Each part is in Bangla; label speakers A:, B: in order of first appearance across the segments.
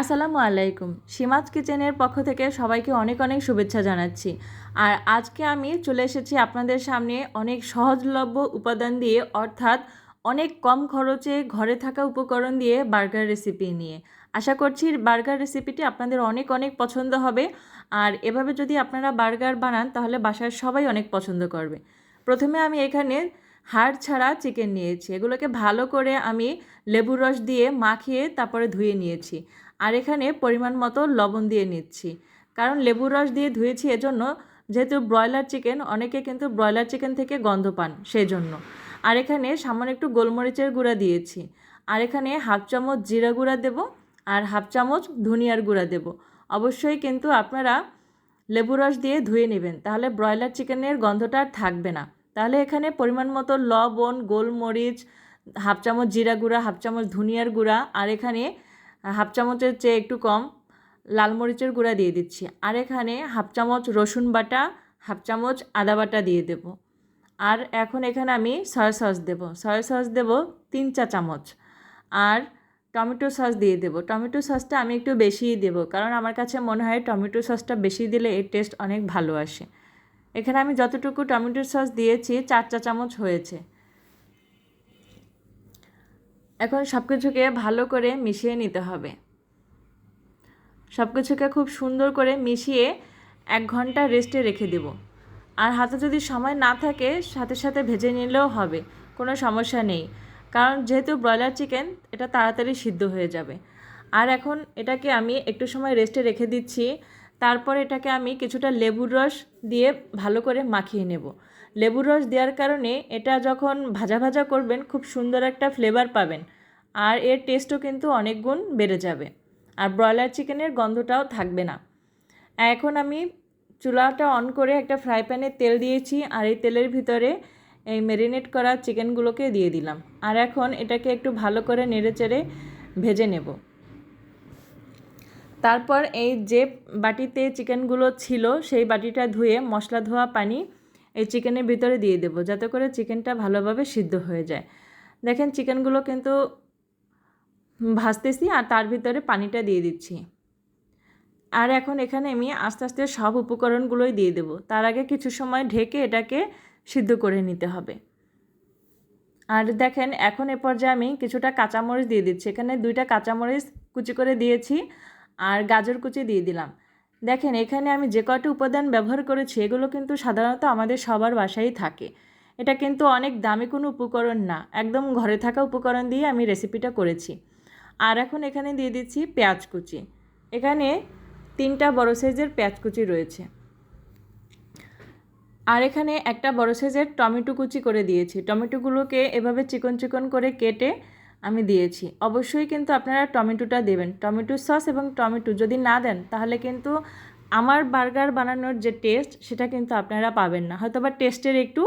A: আসসালামু আলাইকুম। সীমাজ কিচেনের পক্ষ থেকে সবাইকে অনেক অনেক শুভেচ্ছা জানাচ্ছি। আর আজকে আমি চলে এসেছি আপনাদের সামনে অনেক সহজলভ্য উপাদান দিয়ে, অর্থাৎ অনেক কম খরচে ঘরে থাকা উপকরণ দিয়ে বার্গার রেসিপি নিয়ে। আশা করছি বার্গার রেসিপিটি আপনাদের অনেক অনেক পছন্দ হবে। আর এভাবে যদি আপনারা বার্গার বানান, তাহলে বাসার সবাই অনেক পছন্দ করবে। প্রথমে আমি এখানে হাড় ছাড়া চিকেন নিয়েছি। এগুলোকে ভালো করে আমি লেবুর রস দিয়ে মাখিয়ে তারপরে ধুয়ে নিয়েছি। আর এখানে পরিমাণ মতো লবণ দিয়ে নিচ্ছি। কারণ লেবুর রস দিয়ে ধুয়েছি এজন্য যেহেতু ব্রয়লার চিকেন, অনেকে কিন্তু ব্রয়লার চিকেন থেকে গন্ধ পান সেই জন্য আর এখানে সামান্য একটু গোলমরিচের গুঁড়া দিয়েছি। আর এখানে হাফ চামচ জিরা গুঁড়া দেব আর হাফ চামচ ধনিয়ার গুঁড়া দেব। অবশ্যই কিন্তু আপনারা লেবু রস দিয়ে ধুয়ে নেবেন, তাহলে ব্রয়লার চিকেনের গন্ধটা আর থাকবে না। তাহলে এখানে পরিমাণ মতো লবণ, গোলমরিচ, হাফ চামচ জিরা গুঁড়া, হাফ চামচ ধনিয়ার গুঁড়া আর এখানে হাফ চামচের চেয়ে একটু কম লাল মরিচের গুঁড়া দিয়ে দিচ্ছি। আর এখানে হাফ চামচ রসুন বাটা, হাফ চামচ আদা বাটা দিয়ে দেব। আর এখন এখানে আমি সয়া সস দেব। সয়া সস দেব তিন চা চামচ। আর টমেটো সস দিয়ে দেবো। টমেটো সসটা আমি একটু বেশিই দেবো, কারণ আমার কাছে মনে হয় টমেটো সসটা বেশি দিলে এর টেস্ট অনেক ভালো আসে। এখানে আমি যতটুকু টমেটো সস দিয়েছি, চার চা চামচ হয়েছে। এখন সব কিছুকে ভালো করে মিশিয়ে নিতে হবে। সব কিছুকে খুব সুন্দর করে মিশিয়ে এক ঘণ্টা রেস্টে রেখে দেব। আর হাতে যদি সময় না থাকে, সাথে সাথে ভেজে নিলেও হবে, কোনো সমস্যা নেই। কারণ যেহেতু ব্রয়লার চিকেন এটা তাড়াতাড়ি সিদ্ধ হয়ে যাবে। আর এখন এটাকে আমি একটু সময় রেস্টে রেখে দিচ্ছি। তারপর এটাকে আমি কিছুটা লেবুর রস দিয়ে ভালো করে মাখিয়ে নেব। লেবুর রস দেওয়ার কারণে এটা যখন ভাজা ভাজা করবেন, খুব সুন্দর একটা ফ্লেভার পাবেন। আর এর টেস্টও কিন্তু অনেক গুণ বেড়ে যাবে। আর ব্রয়লার চিকেনের গন্ধটাও থাকবে না। এখন আমি চুলাটা অন করে একটা ফ্রাই প্যানে তেল দিয়েছি আর এই তেলের ভিতরে এই ম্যারিনেট করা চিকেনগুলোকে দিয়ে দিলাম। আর এখন এটাকে একটু ভালো করে নেড়ে চেড়ে ভেজে নেব। তারপর এই যে বাটিতে চিকেনগুলো ছিল, সেই বাটিটা ধুয়ে মশলা ধোয়া পানি এই চিকেনের ভিতরে দিয়ে দেবো, যাতে করে চিকেনটা ভালোভাবে সিদ্ধ হয়ে যায়। দেখেন চিকেনগুলো কিন্তু ভাজতেছি আর তার ভিতরে পানিটা দিয়ে দিচ্ছি। আর এখন এখানে আমি আস্তে আস্তে সব উপকরণগুলোই দিয়ে দেবো। তার আগে কিছু সময় ঢেকে এটাকে সিদ্ধ করে নিতে হবে। আর দেখেন, এখন এ পর্যায়ে আমি কিছুটা কাঁচামরিচ দিয়ে দিচ্ছি। এখানে দুইটা কাঁচামরিচ কুচি করে দিয়েছি আর গাজর কুচি দিয়ে দিলাম। দেখেন, এখানে আমি যে কয়টা উপাদান ব্যবহার করেছি, এগুলো কিন্তু সাধারণত আমাদের সবার বাসায় থাকে। এটা কিন্তু অনেক দামি কোনো উপকরণ না। একদম ঘরে থাকা উপকরণ দিয়ে আমি রেসিপিটা করেছি। আর এখন এখানে দিয়ে দিচ্ছি পেঁয়াজ কুচি। এখানে তিনটা বড় সাইজের পেঁয়াজ কুচি রয়েছে। আর এখানে একটা বড় সাইজের টমেটো কুচি করে দিয়েছি। টমেটোগুলোকে এভাবে চিকন চিকন করে কেটে আমি দিয়েছি। অবশ্যই কিন্তু আপনারা টমেটোটা দেবেন। টমেটো সস এবং টমেটো যদি না দেন, তাহলে কিন্তু আমার বার্গার বানানোর যে টেস্ট, সেটা কিন্তু আপনারা পাবেন না। হয়তো বা টেস্টের একটু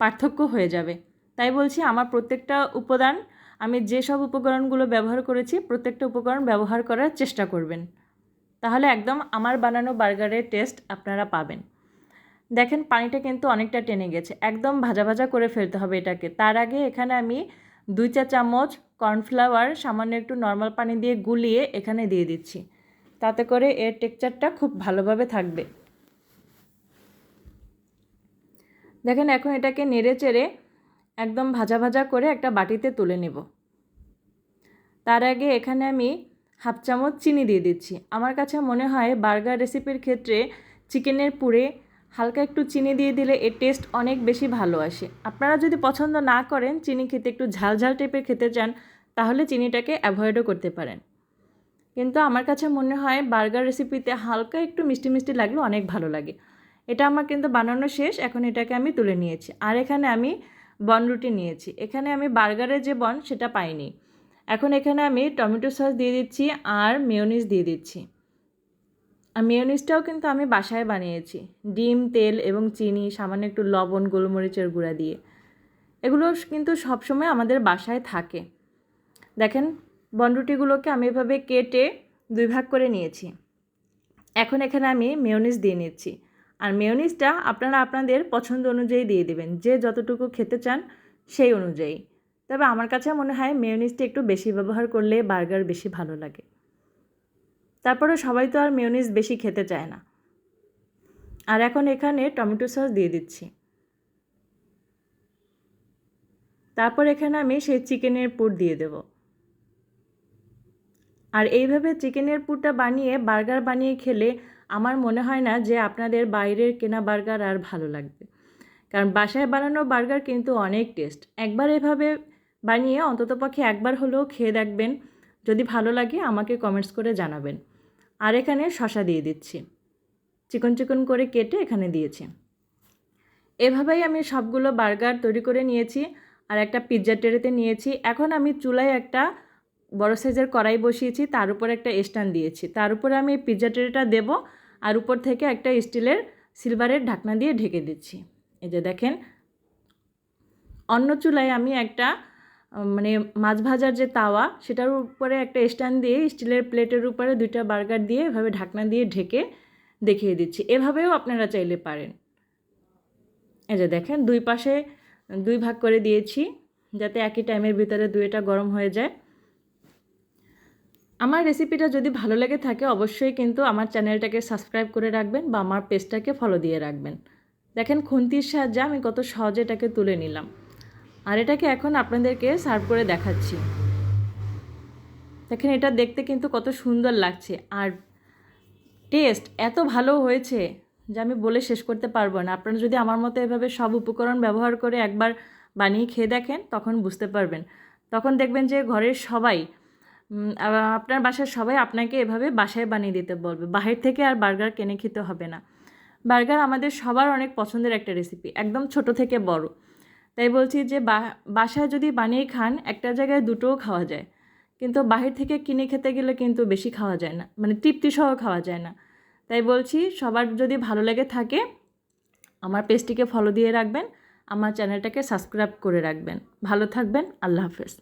A: পার্থক্য হয়ে যাবে। তাই বলছি, আমার প্রত্যেকটা উপাদান আমি যেসব উপকরণগুলো ব্যবহার করেছি, প্রত্যেকটা উপকরণ ব্যবহার করার চেষ্টা করবেন। তাহলে একদম আমার বানানো বার্গারের টেস্ট আপনারা পাবেন। দেখেন, পানিটা কিন্তু অনেকটা টেনে গেছে। একদম ভাজা ভাজা করে ফেলতে হবে এটাকে। তার আগে এখানে আমি দুই চা চামচ কর্নফ্লাওয়ার সামান্য একটু নর্মাল পানি দিয়ে গুলিয়ে এখানে দিয়ে দিচ্ছি। তাতে করে এর টেক্সচারটা খুব ভালোভাবে থাকবে। দেখেন, এখন এটাকে নেড়ে চেড়ে একদম ভাজা ভাজা করে একটা বাটিতে তুলে নেব। তার আগে এখানে আমি হাফ চামচ চিনি দিয়ে দিচ্ছি। আমার কাছে মনে হয় বার্গার রেসিপির ক্ষেত্রে চিকেনের পুরে হালকা একটু চিনি দিয়ে দিলে এর টেস্ট অনেক বেশি ভালো আসে। আপনারা যদি পছন্দ না করেন, চিনি খেতে একটু ঝাল ঝাল টাইপের খেতে চান, তাহলে চিনিটাকে অ্যাভয়েডও করতে পারেন। কিন্তু আমার কাছে মনে হয় বার্গার রেসিপিতে হালকা একটু মিষ্টি মিষ্টি লাগলে অনেক ভালো লাগে। এটা আমার কিন্তু বানানো শেষ, এখন এটাকে আমি তুলে নিয়েছি। আর এখানে আমি বন রুটি নিয়েছি। এখানে আমি বার্গারের যে বন, সেটা পাইনি। এখন এখানে আমি টমেটো সস দিয়ে দিচ্ছি আর মেয়নিজ দিয়ে দিচ্ছি। মেয়নিজটাও কিন্তু আমি বাসায় বানিয়েছি। ডিম, তেল এবং চিনি, সামান্য একটু লবণ, গোলমরিচের গুঁড়া দিয়ে। এগুলো কিন্তু সবসময় আমাদের বাসায় থাকে। দেখেন, বনরুটিগুলোকে আমি এভাবে কেটে দুই ভাগ করে নিয়েছি। এখন এখানে আমি মেয়নিজ দিয়ে নিচ্ছি। আর মেয়নিজটা আপনারা আপনাদের পছন্দ অনুযায়ী দিয়ে দেবেন। যে যতটুকু খেতে চান সেই অনুযায়ী। তবে আমার কাছে মনে হয় মেয়নিজটা একটু বেশি ব্যবহার করলে বার্গার বেশি ভালো লাগে। তারপরে সবাই তো আর মেয়োনিজ বেশি খেতে চায় না। আর এখন এখানে টমেটো সস দিয়ে দিচ্ছি। তারপর এখানে আমি সেই চিকেনের পুর দিয়ে দেব। আর এইভাবে চিকেনের পুরটা বানিয়ে বার্গার বানিয়ে খেলে আমার মনে হয় না যে আপনাদের বাইরের কেনা বার্গার আর ভালো লাগবে। কারণ বাসায় বানানো বার্গার কিন্তু অনেক টেস্ট। একবার এভাবে বানিয়ে অন্ততপক্ষে একবার হলেও খেয়ে দেখবেন। যদি ভালো লাগে আমাকে কমেন্টস করে জানাবেন। আর এখানে শশা দিয়ে দিচ্ছি। চিকন চিকন করে কেটে এখানে দিয়েছি। এভাবেই আমি সবগুলো বার্গার তৈরি করে নিয়েছি আর একটা পিৎজা টেরেতে নিয়েছি। এখন আমি চুলায় একটা বড় সাইজের কড়াই বসিয়েছি, তার উপর একটা স্ট্যান্ড দিয়েছি। তার উপরে আমি পিৎজা টেরেটা দেবো আর উপর থেকে একটা স্টিলের সিলভারের ঢাকনা দিয়ে ঢেকে দিচ্ছি। এই যে দেখেন, অন্য চুলায় আমি একটা মানে মাছ ভাজার যে তাওয়া, সেটার উপরে একটা স্ট্যান্ড দিয়ে স্টিলের প্লেটের উপরে দুইটা বার্গার দিয়ে এভাবে ঢাকনা দিয়ে ঢেকে দেখিয়ে দিচ্ছি। এভাবেও আপনারা চাইলে পারেন। এই যে দেখেন, দুই পাশে দুই ভাগ করে দিয়েছি, যাতে একই টাইমের ভিতরে দুইটা গরম হয়ে যায়। আমার রেসিপিটা যদি ভালো লেগে থাকে, অবশ্যই কিন্তু আমার চ্যানেলটাকে সাবস্ক্রাইব করে রাখবেন বা আমার পেজটাকে ফলো দিয়ে রাখবেন। দেখেন, খুন্তির সাহায্যে আমি কত সহজে এটাকে তুলে নিলাম। আর এটাকে এখন আপনাদেরকে সার্ভ করে দেখাচ্ছি। দেখেন, এটা দেখতে কিন্তু কত সুন্দর লাগছে। আর টেস্ট এত ভালো হয়েছে যে আমি বলে শেষ করতে পারব না। আপনারা যদি আমার মতো এভাবে সব উপকরণ ব্যবহার করে একবার বানিয়ে খেয়ে দেখেন, তখন বুঝতে পারবেন। তখন দেখবেন যে ঘরের সবাই আপনার বাসার সবাই আপনাকে এভাবে বাসায় বানিয়ে দিতে বলবে। বাহির থেকে আর বার্গার কিনে খেতে হবে না। বার্গার আমাদের সবার অনেক পছন্দের একটা রেসিপি একদম ছোট থেকে বড়। তাই বলছি যে বাসায় যদি বানিয়ে খান, একটা জায়গায় দুটোও খাওয়া যায়। কিন্তু বাহির থেকে কিনে খেতে গেলে কিন্তু বেশি খাওয়া যায় না মানে তৃপ্তি সহ খাওয়া যায় না। তাই বলছি, সবার যদি ভালো লেগে থাকে, আমার পেজটিকে ফলো দিয়ে রাখবেন, আমার চ্যানেলটাকে সাবস্ক্রাইব করে রাখবেন। ভালো থাকবেন, আল্লাহ হাফেজ।